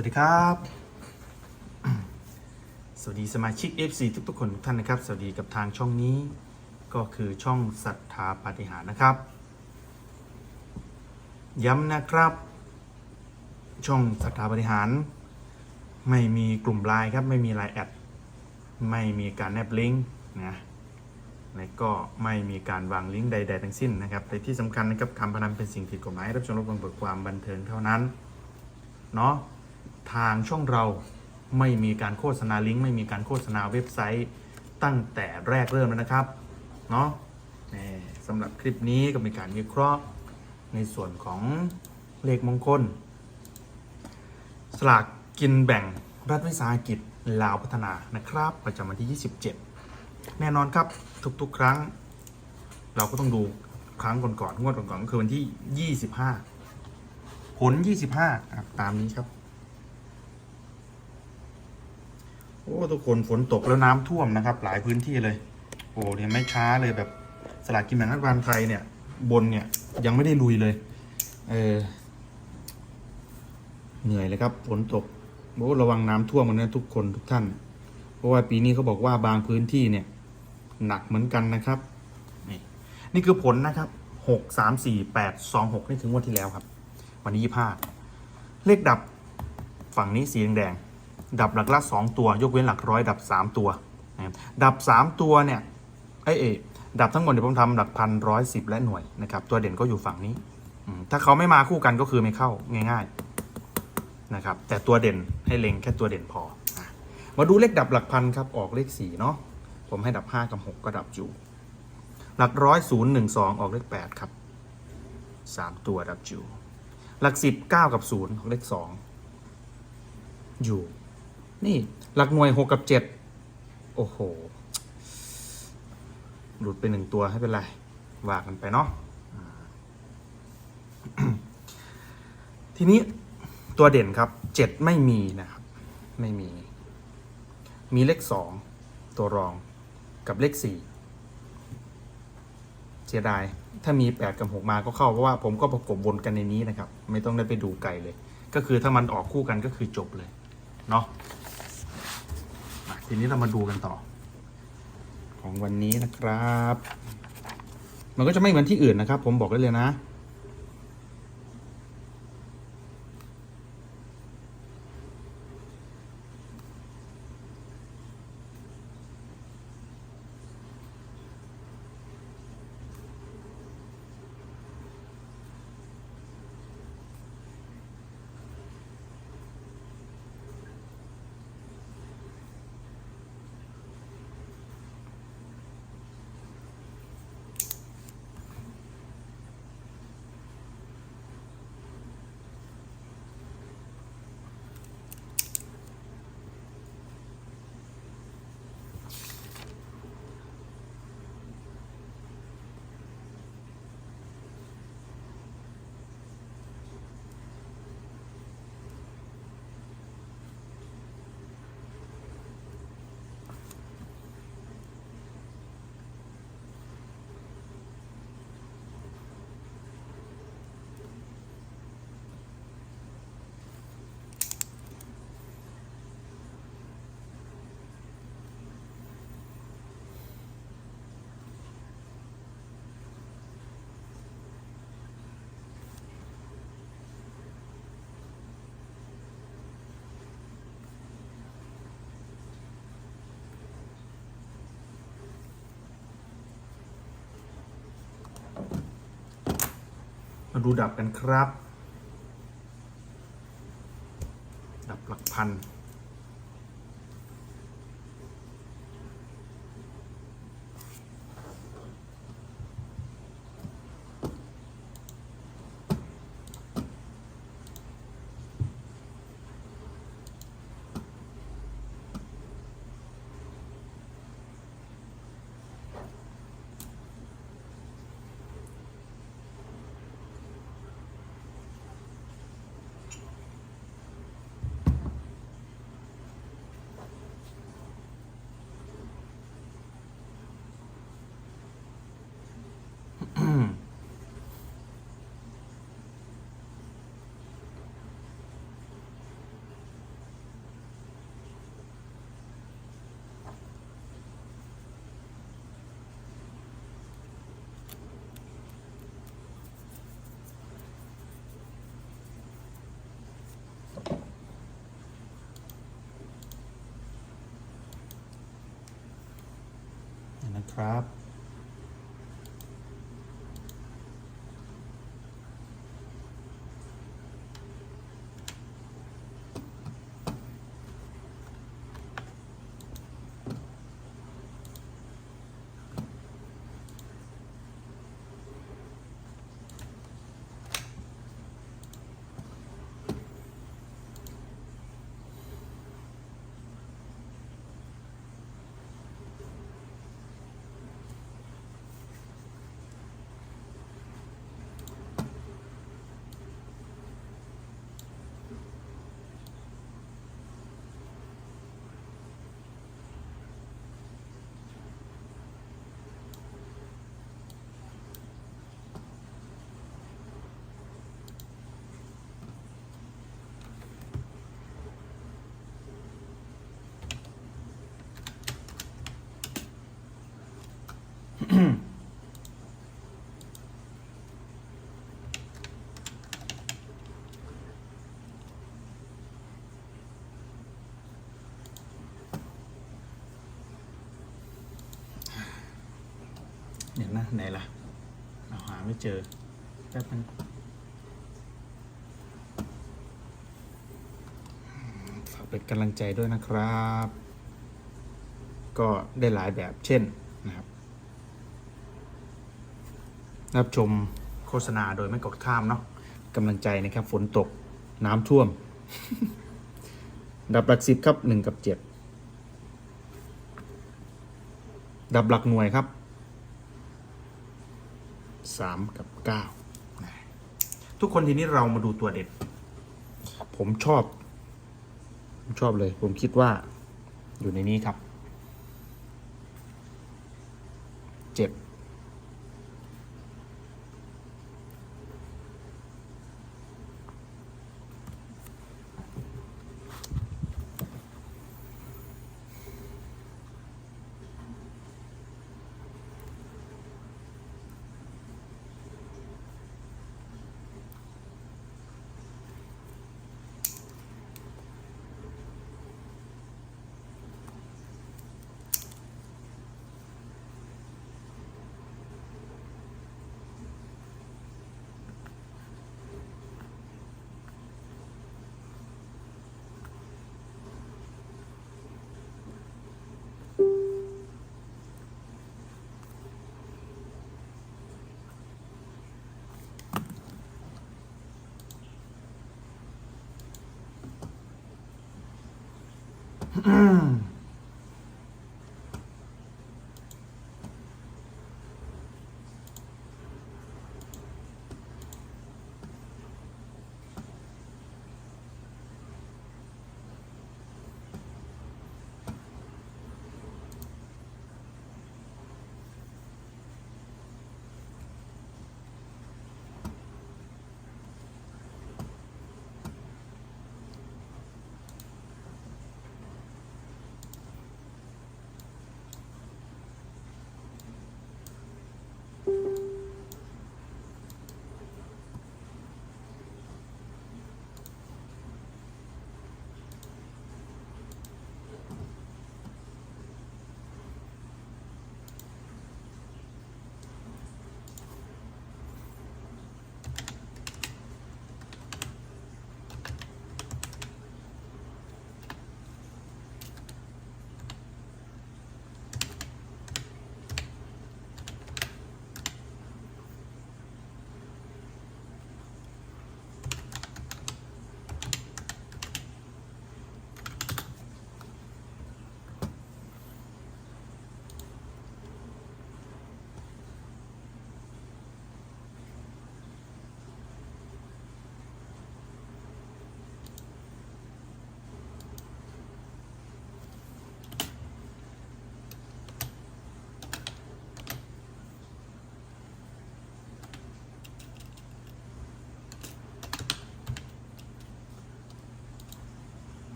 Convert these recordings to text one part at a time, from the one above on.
วัสดีครับ สวัสดีสมาชิก FC ทุกๆคนทุกท่านนะครับ สวัสดีกับทางช่องนี้ ก็คือช่องศรัทธาปฏิหารนะครับ ย้ำนะครับ ช่องศรัทธาปฏิหาร ไม่มีกลุ่มไลน์ครับ ไม่มีไลน์แอด ไม่มีการแนบลิงก์นะและก็ไม่มีการวางลิงก์ใด ๆ ทั้งสิ้นนะครับแต่ที่สำคัญนะครับการพนันเป็นสิ่งผิดกฎหมายรับชมรับฟังเปิดความบันเทิงเท่านั้น เนาะ ทางช่องเราไม่มีการโฆษณาลิงก์ไม่มีการโฆษณาเว็บไซต์ตั้งแต่แรกเริ่มแล้วนะครับเนาะสำหรับคลิปนี้ก็มีการวิเคราะห์ในส่วนของเลขมงคล สลากกินแบ่งรัฐวิสาหกิจลาวพัฒนานะครับประจำวันที่ 27 แน่นอนครับทุกๆ ครั้ง เราก็ต้องดูครั้งก่อนๆงวดก่อนๆก็คือวันที่ 25 ผล 25 ครับตามนี้ครับ โอ้ทุกคนฝนตกแล้วน้ำท่วมนะครับ หลายพื้นที่เลย โอ้เนี่ยไม่ช้าเลยแบบสลากกินแบ่งรัฐบาลไทยเนี่ย บนเนี่ยยังไม่ได้ลุยเลย เออเหนื่อยเลยครับฝนตกโอ้ระวังน้ำท่วมกันนะทุกคนทุกท่าน เพราะว่าปีนี้เขาบอกว่าบางพื้นที่เนี่ย หนักเหมือนกันนะครับ นี่นี่คือผลนะครับหกสามสี่แปดสองหกนี่ถึงวันที่แล้วครับ วันนี้ยี่ห้าเลขดับฝั่งนี้สีแดง ดับหลักละสองตัว ยกเว้นหลักร้อยดับสามตัวนะครับดับสามตัวเนี่ยเอ้ยเอดับทั้งหมดเดี๋ยวผมทำหลักพันร้อยสิบและหน่วยนะครับตัวเด่นก็อยู่ฝั่งนี้ ถ้าเขาไม่มาคู่กันก็คือไม่เข้าง่ายๆนะครับแต่ตัวเด่นให้เล็งแค่ตัวเด่นพอ มาดูเลขดับหลักพันครับออกเลขสี่เนาะผมให้ดับห้ากับหกก็ดับอยู่ หลักร้อยศูนย์หนึ่งสองออกเลขแปดครับสามตัวดับอยู่ หลักสิบเก้ากับศูนย์เลขสองอยู่ นี่ หลักหน่วยหกกับเจ็ดโอ้โห หลุดไปหนึ่งตัวให้เป็นไรว่ากันไปเนาะทีนี้ตัวเด่นครับเจ็ดไม่มีนะครับ ไม่มี มีเลขสองตัวรองกับเลขสี่เสียดาย ถ้ามี8กับ6มาก็เข้าเพราะว่าผมก็ประกบวนกันในนี้นะครับ ไม่ต้องได้ไปดูไกลเลย ก็คือถ้ามันออกคู่กันก็คือจบเลย เนาะ ทีนี้เรามาดูกันต่อ ของวันนี้นะครับ มันก็จะไม่เหมือนที่อื่นนะครับ ผมบอกได้เลยนะ มาดูดับกันครับ ดับหลักพัน ครับ เดี๋ยวนะไหนล่ะเอาหาไม่เจอแป๊บนึงฝากเป็นกำลังใจด้วยนะครับ ก็ได้หลายแบบเช่นนะครับ รับชมโฆษณาโดยไม่กดข้ามเนาะกำลังใจนะครับ ฝนตกน้ำท่วม ดับหลักสิบครับหนึ่งกับเจ็ดดับหลักหน่วยครับสามกับเก้าทุกคนทีนี้เรามาดูตัวเด็ด ผมชอบผมชอบเลย ผมคิดว่าอยู่ในนี้ครับเจ็ด mm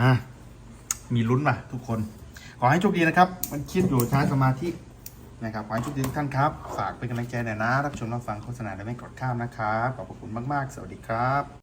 อะมีลุ้นป่ะทุกคน ขอให้โชคดีนะครับ มันคิดอยู่ใช้สมาธินะครับขอให้โชคดีทุกท่านครับ ฝากเป็นกำลังใจหน่อยนะ รับชมรับฟังโฆษณาและไม่กดข้ามนะครับ ขอบพระคุณมาก ๆ สวัสดีครับ